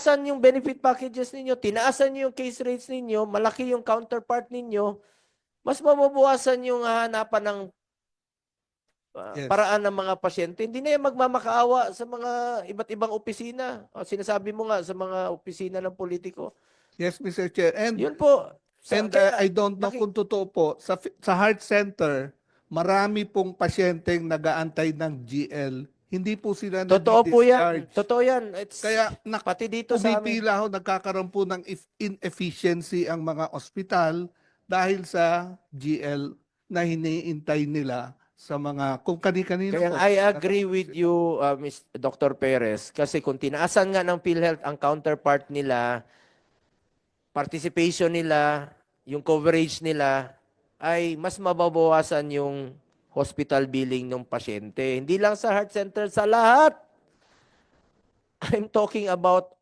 Tinaasan yung benefit packages ninyo, tinaasan yung case rates ninyo, malaki yung counterpart ninyo, mas mababawasan yung hahanapan ng ah, Yes. paraan ng mga pasyente. Hindi na yan magmamakaawa sa mga iba't ibang opisina. O, sinasabi mo nga sa mga opisina ng politiko. Yes, Mr. Chair. And Yun po. Sa- And uh, kaya- I don't know kung totoo po, sa, sa heart center, marami pong pasyenteng nagaantay ng GL. Hindi po sila Totoo po yan. Totoo yan. It's, Kaya nak- pati dito sa amin. pumipila ho, nagkakaroon po ng if- inefficiency ang mga ospital dahil sa GL na hiniintay nila sa mga kung kani-kanino Kaya po. I agree with you, uh, Ms. Dr. Perez, kasi kung tinaasan nga ng PhilHealth ang counterpart nila, participation nila, yung coverage nila, ay mas mababawasan yung hospital billing ng pasyente. Hindi lang sa heart center, sa lahat. I'm talking about